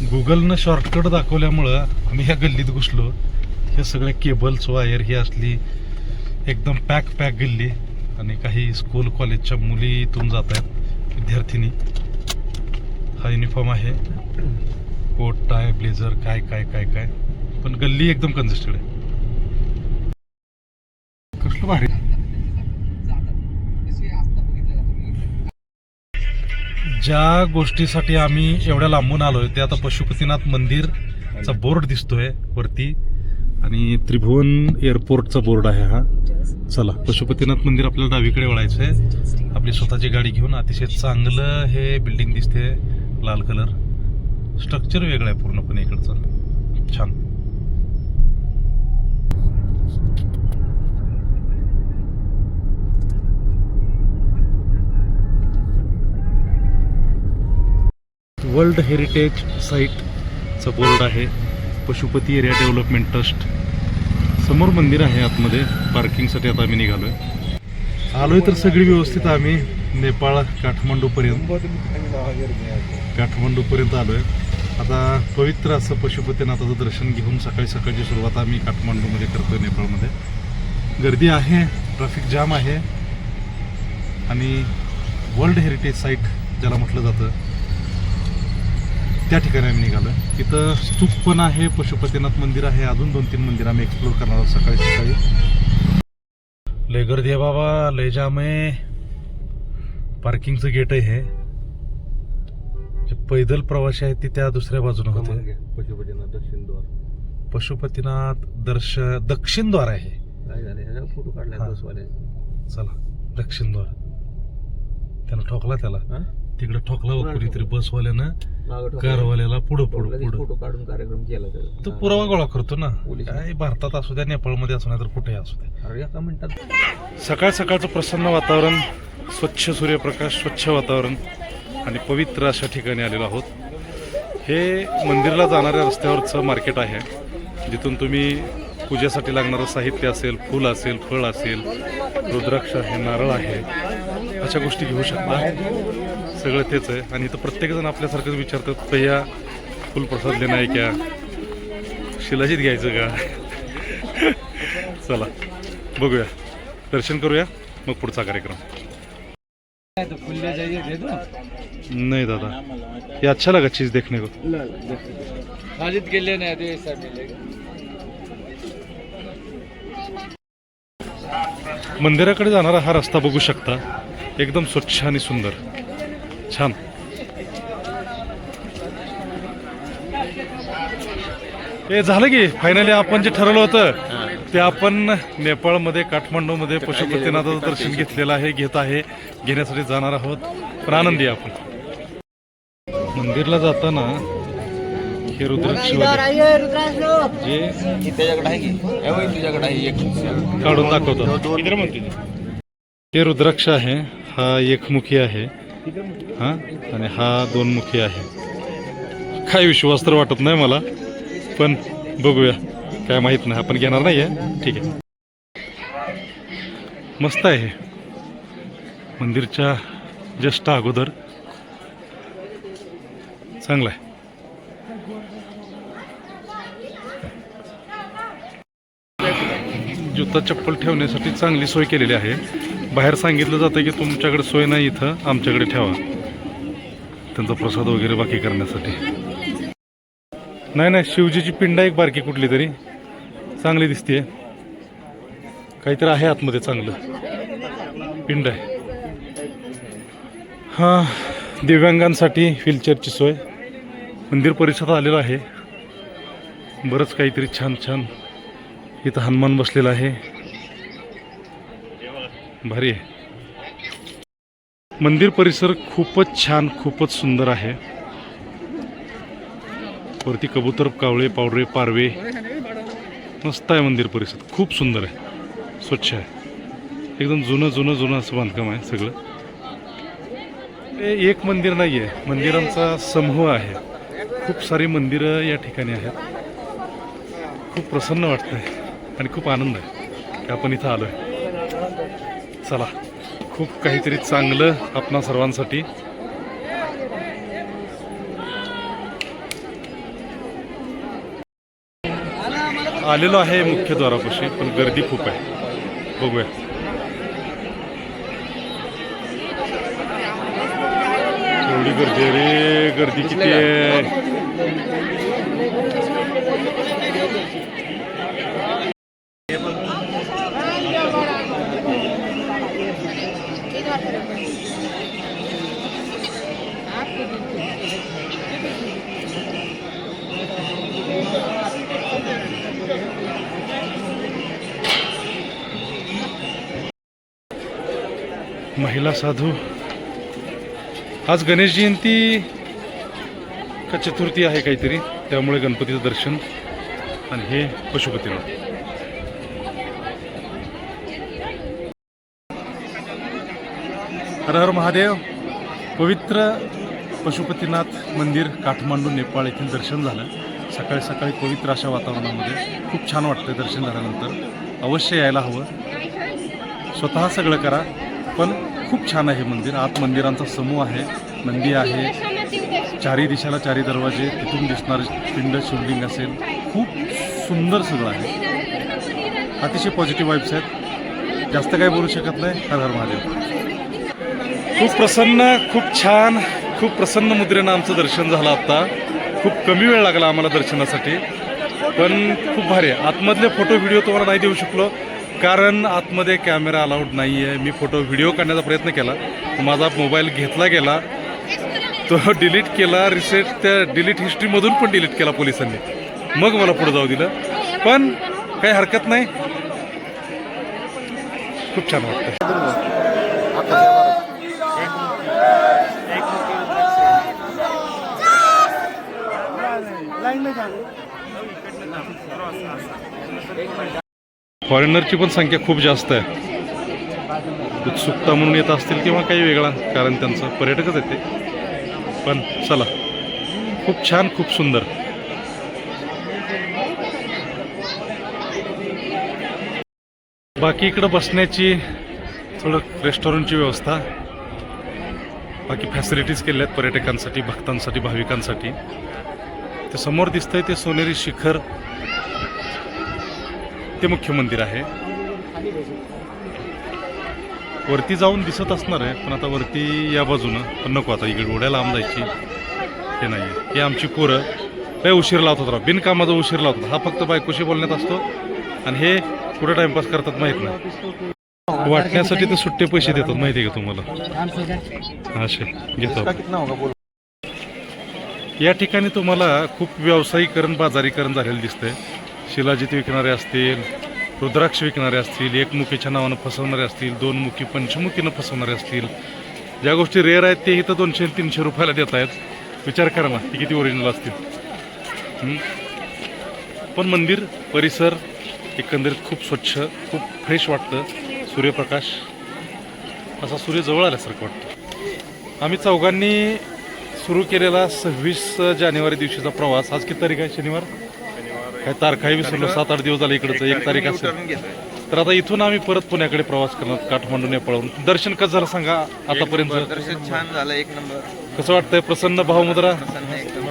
गुगलनं shortcut दाखवल्यामुळं आम्ही ह्या गल्लीत घुसलो. हे सगळे केबल्स वायर ही असली एकदम पॅक पॅक गल्ली आणि काही स्कूल कॉलेजच्या मुली इथून जात आहेत विद्यार्थिनी. हा युनिफॉर्म आहे. कोट टाय ब्लेझर काय काय काय काय. पण गल्ली एकदम कंजेस्टेड आहे. कसलं भारी. ज्या गोष्टीसाठी आम्ही एवढ्या लांबून आलोय ते आता पशुपतीनाथ मंदिरचा बोर्ड दिसतोय वरती. आणि त्रिभुवन एअरपोर्टचा बोर्ड आहे हा. चला पशुपतीनाथ मंदिर आपल्याला डावीकडे वळायचं आहे आपली स्वतःची गाडी घेऊन अतिशय चांगलं हे बिल्डिंग दिसते लाल कलर स्ट्रक्चर वेगळं आहे पूर्णपणे इकडचं. छान. वर्ल्ड हेरिटेज साईटचं बोर्ड आहे पशुपती एरिया डेव्हलपमेंट ट्रस्ट. समोर मंदिर आहे आतमध्ये पार्किंगसाठी आता आम्ही निघालोय. आलोय तर सगळी व्यवस्थित आम्ही नेपाळ काठमांडूपर्यंत. काठमांडूपर्यंत आलोय. आता पवित्र असं पशुपतीनाथाचं दर्शन घेऊन सकाळी सकाळची सुरुवात आम्ही काठमांडूमध्ये करतोय नेपाळमध्ये. गर्दी आहे ट्रॅफिक जाम आहे. आणि वर्ल्ड हेरिटेज साईट ज्याला म्हटलं जातं त्या ठिकाणी आम्ही निघालो तिथं स्तूप पण आहे पशुपतीनाथ मंदिर आहे अजून दोन तीन मंदिर आम्ही एक्सप्लोर करणार आहोत सकाळी सकाळी. लय गर्दी आहे बाबा लय जाम आहे. पार्किंगचं गेट आहे हे. जे पैदल प्रवासी आहेत ते त्या दुसऱ्या बाजूने होते. पशुपतीनाथ दक्षिण द्वार पशुपतीनाथ दर्श दक्षिण द्वार आहे फोटो. बसवाले चला दक्षिण द्वार त्यानं ठोकला त्याला? तिकडे ठोकला कोणाला कुणीतरी बसवाल्यानं. कारवाल्याला पुढं पुढं पुढं फोटो काढून कार्यक्रम केला त्याचा. तो. पुरावा गोळा करतो ना. काय भारतात असू द्या नेपाळमध्ये असू नाही तर कुठेही असू द्या अरे एका मिनिटात सकाळ सकाळचं प्रसन्न वातावरण स्वच्छ सूर्यप्रकाश स्वच्छ वातावरण आणि पवित्र अशा ठिकाणी आलेलो आहोत हे मंदिराला जाणाऱ्या रस्त्यावरचं मार्केट आहे जिथून तुम्ही पूजेसाठी लागणारं साहित्य असेल फूल असेल फळ असेल रुद्राक्ष आहे नारळ आहे अशा गोष्टी घेऊ शकता सगळं तेच आहे. आणि इथं प्रत्येकजण आपल्यासारखंच विचारतात भैया फुलप्रसाद देणं आहे क्या शिलाजीत घ्यायचं का? चला बघूया. दर्शन करूया मग पुढचा कार्यक्रम. नहीं दादा. ये अच्छा लगा चीज देखने को. गेले नाही ते ऐसा मिलेगा मंदिराकडे जाणारा हा रस्ता बघू शकता. एकदम स्वच्छ आणि सुंदर. छान. हे झालं की फायनली आपण जे ठरवलं होतं ते आपण नेपाळमध्ये काठमांडूमध्ये पशुपतीनाथाचं दर्शन घेतलेलं आहे घेत आहे घेण्यासाठी जाणार आहोत. पण आनंदी आपण. मंदिरला जाताना हे एक. काढून दाखवतो हे रुद्राक्ष आहे. हा एकमुखी आहे. हां? आणि हा दोन मुखी आहे. काय विश्वास तर वाटत नाही मला. पण बघूया. काय माहीत नाही. आपण घेणार नाही आहे ठीक आहे. मस्त आहे मंदिरच्या जस्ट अगोदर. चांगलं आहे. जुता चप्पल ठेवण्यासाठी चांगली सोय केलेली आहे. बाहेर सांगितलं जातं की तुमच्याकडे सोय नाही इथं आमच्याकडे ठेवा. त्यांचा प्रसाद वगैरे बाकी करण्यासाठी. नाही नाही शिवजीची पिंड आहे एक बारकी कुठली तरी. चांगली दिसते काहीतरी आहे आतमध्ये चांगलं. पिंड आहे. हां दिव्यांगांसाठी व्हीलचेअरची सोय. मंदिर परिसरात आलेलं आहे. बरंच काहीतरी छान छान. इथं हनुमान बसलेला आहे. भारी आहे. मंदिर परिसर खूपच छान खूपच सुंदर आहे. वरती कबूतर कावळे पावडरे पारवे. मस्त आहे मंदिर परिसर. खूप सुंदर आहे. स्वच्छ आहे. एकदम जुनं जुनं जुनं असं बांधकाम आहे सगळं. हे एक मंदिर नाही आहे मंदिरांचा समूह आहे. खूप सारी मंदिरं या ठिकाणी आहेत. खूप प्रसन्न वाटतं आहे आणि खूप आनंद आहे की आपण इथं आलो आहे चला. खूप काहीतरी चांगलं आपणा सर्वांसाठी. आलेलो आहे मुख्य द्वारापाशी पण गर्दी खूप आहे. बघूया. एवढी गर्दी रे गर्दी किती आहे. महिला साधू. आज गणेश जयंती का चतुर्थी आहे काहीतरी त्यामुळे गणपतीचं दर्शन आणि हे पशुपतीनाथ हर हर महादेव. पवित्र पशुपतीनाथ मंदिर काठमांडू नेपाळ येथील दर्शन झालं. सकाळी सकाळी पवित्र अशा वातावरणामध्ये खूप छान वाटतं दर्शन झाल्यानंतर. अवश्य यायला हवं. स्वतः सगळं करा पण खूप छान आहे मंदिर. आत मंदिरांचा समूह आहे नंदी आहे. चारी दिशाला चारी दरवाजे तिथून दिसणार पिंड शिवलिंग असेल. खूप सुंदर सगळं आहे. अतिशय पॉझिटिव्ह वाईब्स आहेत. जास्त काही बोलू शकत नाही. हर हर महादेव. खूप प्रसन्न खूप छान खूप प्रसन्न मुद्रेनं आमचं दर्शन झालं आत्ता. खूप कमी वेळ लागला आम्हाला दर्शनासाठी. पण खूप भारी आहे. आतमधले फोटो व्हिडिओ तुम्हाला नाही देऊ शकलो. कारण आतमध्ये कॅमेरा अलाउड नाही आहे मी फोटो व्हिडिओ काढण्याचा प्रयत्न केला. माझा मोबाईल घेतला गेला. तो डिलीट केला रिसेट त्या डिलीट हिस्ट्रीमधून पण डिलीट केला पोलिसांनी. मग मला पुढे जाऊ दिलं. पण काही हरकत नाही. खूप छान वाटतं फॉरेनरची पण संख्या खूप जास्त आहे. उत्सुकता म्हणून येत असतील किंवा काही वेगळा कारण त्यांचं. पर्यटकच येते पण चला. खूप छान खूप सुंदर. बाकी इकडं बसण्याची थोडं रेस्टॉरंटची व्यवस्था. बाकी फॅसिलिटीज केल्या आहेत पर्यटकांसाठी भक्तांसाठी भाविकांसाठी. ते समोर दिसतंय ते सोनेरी शिखर. ते मुख्य मंदिर आहे. वरती जाऊन दिसत असणार आहे पण आता वरती या बाजूनं पण नको आता इकडे एवढ्या लांब जायची हे नाही हे आमची पोरं काही उशीर लावत होता बिनकामाचा उशीर लावत होता हा फक्त बायकोशी बोलण्यात असतो आणि हे कुठं टाइमपास करतात माहीत नाही. वाटण्यासाठी ते सुट्टे पैसे देतात माहिती आहे का तुम्हाला? असे घेतो. या ठिकाणी तुम्हाला खूप व्यावसायिकरण बाजारीकरण झालेलं दिसतंय. शिलाजीत विकणारे असतील रुद्राक्ष विकणारे असतील एकमुखीच्या नावानं फसवणारे असतील दोनमुखी पंचमुखीनं फसवणारे असतील. ज्या गोष्टी रेअर आहेत ते इथं दोनशे तीनशे रुपयाला देत आहेत. विचार करा ना ते किती ओरिजिनल असतील. पण मंदिर परिसर एकंदरीत खूप स्वच्छ खूप फ्रेश वाटतं. सूर्यप्रकाश असा सूर्य जवळ आल्यासारखं वाटतं. आम्ही चौघांनी सुरू केलेला सव्वीस जानेवारी दिवशीचा प्रवास. आज किती तारीख आहे? शनिवार? काय तारखाही विसरलो सात आठ दिवस झाले इकडचं एक तारीख असेल. तर आता इथून आम्ही परत पुण्याकडे प्रवास करणार काठमांडू नेपाळहून दर्शन कसं झालं सांगा आतापर्यंत? दर्शन छान झालं एक नंबर. कसं वाटतंय? प्रसन्न भावमुद्रा प्रसन्न एकदम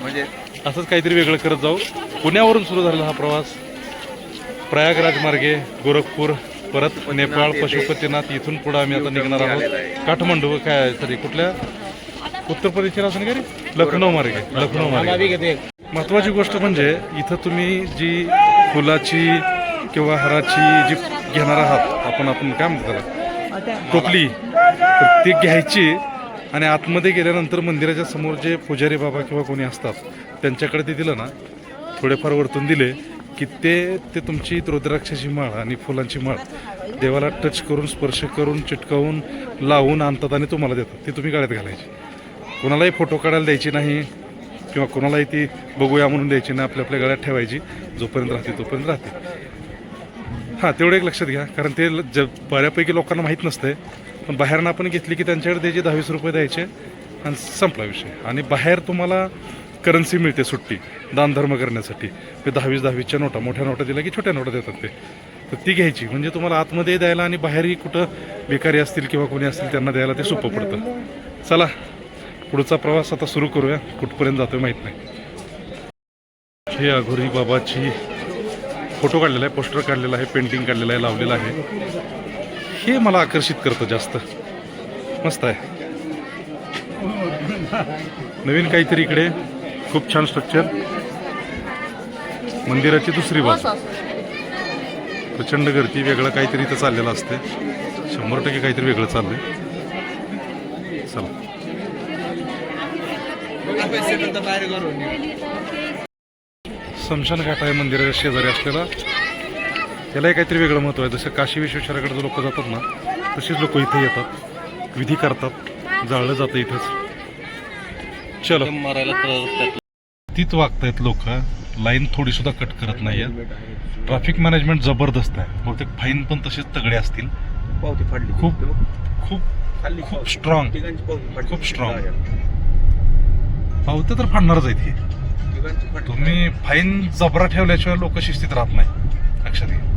म्हणजे असंच काहीतरी वेगळं करत जाऊ. पुण्यावरून सुरू झालेला हा प्रवास. प्रयागराज मार्गे गोरखपूर परत नेपाळ पशुपतीनाथ इथून पुढे आम्ही आता निघणार आहोत. काठमांडू काय तरी कुठल्या? उत्तर प्रदेशला असं नाही लखनौ मार्गे लखनौ मार्गे. महत्वाची गोष्ट म्हणजे इथं तुम्ही जी फुलाची किंवा हाराची जी घेणार आहात आपण आपण काय म्हणतो टोपली. तर ती घ्यायची आणि आतमध्ये गेल्यानंतर मंदिराच्या समोर जे पुजारी बाबा किंवा कोणी असतात त्यांच्याकडे ते दिलं ना थोडेफार वरतून दिले की ते ते तुमची रुद्राक्षाची माळ आणि फुलांची माळ देवाला टच करून स्पर्श करून चिटकावून लावून आणतात आणि तुम्हाला देतात. ती तुम्ही गळ्यात घालायची. कोणालाही फोटो काढायला द्यायची नाही किंवा कोणालाही ती बघूया म्हणून द्यायची नाही आपल्या आपल्या गळ्यात ठेवायची जोपर्यंत राहते तोपर्यंत राहते. हां तेवढं एक लक्षात घ्या कारण ते ल- ज बऱ्यापैकी लोकांना माहीत नसतंय पण बाहेरनं आपण घेतली की त्यांच्याकडे द्यायचे दहावीस रुपये द्यायचे आणि संपला विषय. आणि बाहेर तुम्हाला करन्सी मिळते सुट्टी दानधर्म करण्यासाठी. ते दहावीस दहावीसच्या नोटा मोठ्या नोटा दिल्या की छोट्या नोटा देतात ते. तर ती घ्यायची म्हणजे तुम्हाला आतमध्ये द्यायला आणि बाहेरही कुठं बेकारी असतील किंवा कोणी असतील त्यांना द्यायला ते सोपं पडतं. चला पुढचा प्रवास आता सुरू करूया. कुठपर्यंत जातोय माहीत नाही. हे अघोरी बाबाची फोटो काढलेला आहे पोस्टर काढलेला आहे पेंटिंग काढलेलं आहे लावलेलं आहे. हे मला आकर्षित करतं जास्त. मस्त आहे. नवीन काहीतरी इकडे. खूप छान स्ट्रक्चर मंदिराची दुसरी बाजू. प्रचंड गर्दी वेगळं काहीतरी इथं चाललेलं असते शंभर टक्के काहीतरी वेगळं चाललंय. चला. स्मशान घाट आहे मंदिराच्या शेजारी असलेला. त्यालाही काहीतरी वेगळं महत्त्व आहे. जसं काशी विश्वेश्वराकडे लोक जातात ना तसेच लोक इथे येतात. विधी करतात. जाळलं जातं इथंच. चलो. तीच वागतायत लोक. लाईन थोडी सुद्धा कट करत नाहीये. ट्रॅफिक मॅनेजमेंट जबरदस्त आहे. बहुतेक फाईन पण तसेच तगडे असतील. खूप खूप खूप फाडली. खूप strong. पावते तर फाडणारच हे तिघांची फाडली. तुम्ही फाईन जबरा ठेवल्याशिवाय लोक शिस्तीत राहत नाही लक्षात घ्या